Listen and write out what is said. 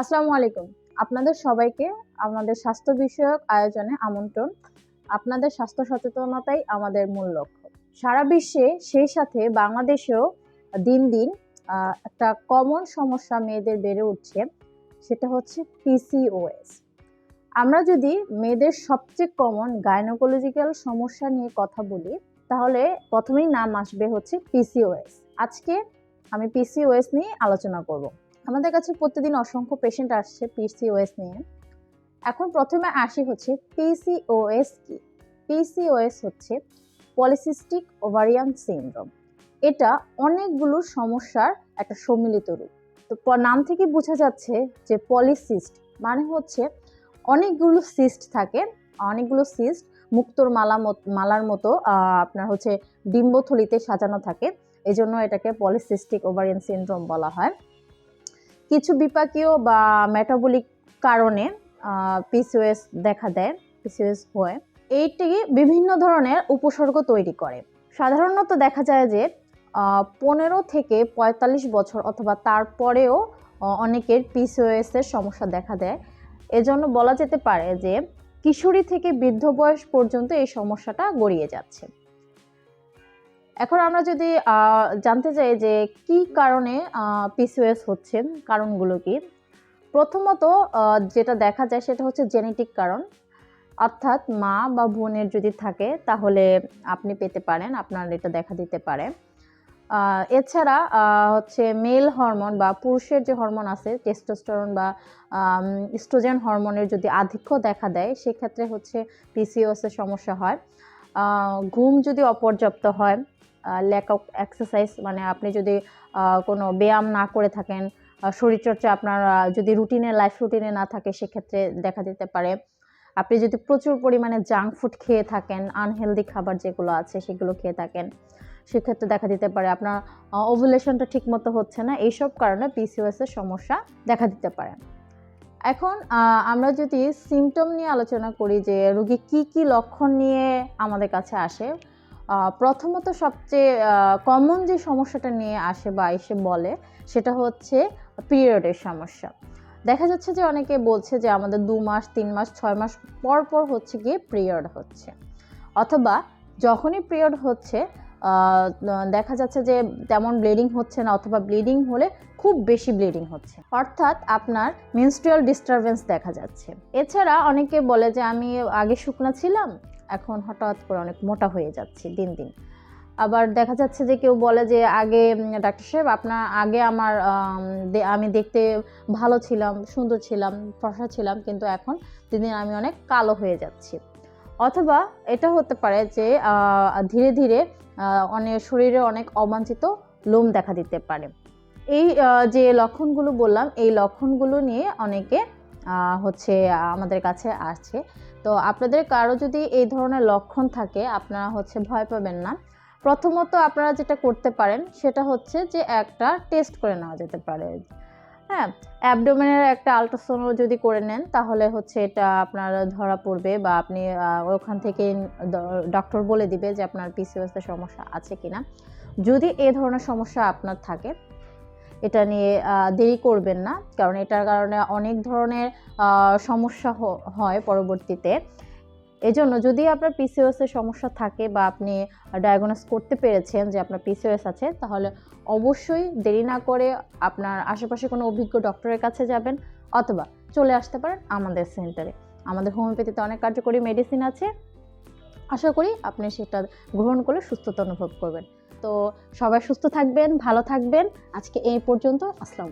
আসসালামু আলাইকুম। আপনাদের সবাইকে আমাদের স্বাস্থ্য বিষয়ক আয়োজনে আমন্ত্রণ। আপনাদের স্বাস্থ্য সচেতনতাই আমাদের মূল লক্ষ্য। সারা বিশ্বে সেই সাথে বাংলাদেশেও দিন দিন একটা কমন সমস্যা মেয়েদের বেড়ে উঠছে, সেটা হচ্ছে পিসিওএস আমরা যদি মেয়েদের সবচেয়ে কমন গাইনোকোলজিক্যাল সমস্যা নিয়ে কথা বলি, তাহলে প্রথমেই নাম আসবে হচ্ছে পিসিওএস আজকে আমি পিসিওএস নিয়ে আলোচনা করব। আমাদের কাছে প্রতিদিন অসংখ্য পেশেন্ট আসছে পিসিওএস নিয়ে। এখন প্রথমে আসি হচ্ছে পিসিওএস কি? পিসিওএস হচ্ছে পলিসিস্টিক ওভারিয়ান সিনড্রোম এটা অনেকগুলো সমস্যার একটা সম্মিলিত রূপ। তো নাম থেকে বোঝা যাচ্ছে যে পলিসিস্ট মানে হচ্ছে অনেকগুলো সিস্ট থাকে। অনেকগুলো সিস্ট মুক্তোর মালা মালার মতো আপনার হচ্ছে ডিম্বথলিতে সাজানো থাকে। এজন্য এটাকে পলিসিস্টিক ওভারিয়ান সিনড্রোম বলা হয়। কিছু বিপাকীয় বা মেটাবলিক কারণে পিসিওএস দেখা দেয় পিসিওএস হয়। এইটি বিভিন্ন ধরনের উপসর্গ তৈরি করে। সাধারণত দেখা যায় যে পনেরো থেকে পঁয়তাল্লিশ বছর অথবা তারপরেও অনেকের পিসিওএস এর সমস্যা দেখা দেয়। এজন্য বলা যেতে পারে যে, কিশোরী থেকে বৃদ্ধ বয়স পর্যন্ত এই সমস্যাটা গড়িয়ে যাচ্ছে। এখন আমরা যদি জানতে চাই যে কি কারণে পিসিওএস হচ্ছে কারণগুলো কি? প্রথমত যেটা দেখা যায় সেটা হচ্ছে জেনেটিক কারণ। অর্থাৎ মা বা বোনের যদি থাকে, তাহলে আপনি পেতে পারেন, আপনার এটা দেখা দিতে পারে। এছাড়া হচ্ছে মেল হরমোন বা পুরুষের যে হরমোন আছে টেস্টোস্টেরন বা স্ট্রোজেন হরমোনের যদি আধিক্য দেখা দেয়, সেক্ষেত্রে হচ্ছে পিসিওএস এর সমস্যা হয়। ঘুম যদি অপর্যাপ্ত হয় ল্যাক অফ এক্সারসাইজ মানে আপনি যদি কোনো ব্যায়াম না করে থাকেন শরীরচর্চা আপনার যদি রুটিনে লাইফ রুটিনে না থাকে, সেক্ষেত্রে দেখা দিতে পারে। আপনি যদি প্রচুর পরিমাণে জাঙ্ক ফুড খেয়ে থাকেন আনহেলদি খাবার যেগুলো আছে, সেগুলো খেয়ে থাকেন, সেক্ষেত্রে দেখা দিতে পারে আপনার ওভুলেশনটা ঠিকমতো হচ্ছে না। এইসব কারণে পিসিওএসের সমস্যা দেখা দিতে পারে। এখন আমরা যদি সিমটম নিয়ে আলোচনা করি যে, রোগী কি কি লক্ষণ নিয়ে আমাদের কাছে আসে প্রথমত সবচেয়ে কমন যে সমস্যাটা নিয়ে আসে বা এসে বলে, সেটা হচ্ছে পিরিয়ডের সমস্যা। দেখা যাচ্ছে যে অনেকে বলছে যে আমাদের দু মাস, তিন মাস, ছয় মাস পর পর হচ্ছে গিয়ে পিরিয়ড হচ্ছে। অথবা যখনই পিরিয়ড হচ্ছে দেখা যাচ্ছে যে তেমন ব্লিডিং হচ্ছে না অথবা ব্লিডিং হলে খুব বেশি ব্লিডিং হচ্ছে। অর্থাৎ আপনার মেনস্ট্রুয়াল ডিস্টারবেন্স দেখা যাচ্ছে। এছাড়া অনেকে বলে যে আমি আগে শুকনা ছিলাম এখন হঠাৎ করে অনেক মোটা হয়ে যাচ্ছি দিন দিন। আবার দেখা যাচ্ছে যে কেউ বলে যে আগে ডাক্তার সাহেব আপনার আগে আমার, আমি দেখতে ভালো ছিলাম, সুন্দর ছিলাম, ফর্সা ছিলাম, কিন্তু এখন দিন দিন আমি অনেক কালো হয়ে যাচ্ছি। অথবা এটা হতে পারে যে ধীরে ধীরে অনেক শরীরে অনেক অবাঞ্ছিত লোম দেখা দিতে পারে। এই যে লক্ষণগুলো বললাম, এই লক্ষণগুলো নিয়ে অনেকে হচ্ছে আমাদের কাছে আসছে। তো আপনাদের কারও যদি এই ধরনের লক্ষণ থাকে, আপনারা হচ্ছে ভয় পাবেন না। প্রথমত আপনারা যেটা করতে পারেন, সেটা হচ্ছে যে একটা টেস্ট করে নেওয়া যেতে পারে। হ্যাঁ অ্যাবডোমেনের একটা আলট্রাসাউন্ড যদি করে নেন, তাহলে হচ্ছে এটা আপনার ধরা পড়বে বা আপনি ওখান থেকে ডক্টর বলে দিবে যে আপনার পিসিওএস এর সমস্যা আছে কিনা। যদি এ ধরনের সমস্যা আপনার থাকে এটা নিয়ে দেরি করবেন না। কারণ এটার কারণে অনেক ধরনের সমস্যা হয় পরবর্তীতে। এজন্য যদি আপনার পিসিওএস এর সমস্যা থাকে বা আপনি ডায়াগনোস করতে পেরেছেন যে আপনার পিসিওএস আছে, তাহলে অবশ্যই দেরি না করে আপনার আশেপাশে কোনো অভিজ্ঞ ডক্টরের কাছে যাবেন অথবা চলে আসতে পারেন আমাদের সেন্টারে। আমাদের হোমিওপ্যাথিতে অনেক কার্যকরী মেডিসিন আছে। আশা করি আপনি সেটা গ্রহণ করে সুস্থতা অনুভব করবেন। তো সবাই সুস্থ থাকবেন ভালো থাকবেন। আজকে এই পর্যন্ত আসসালাম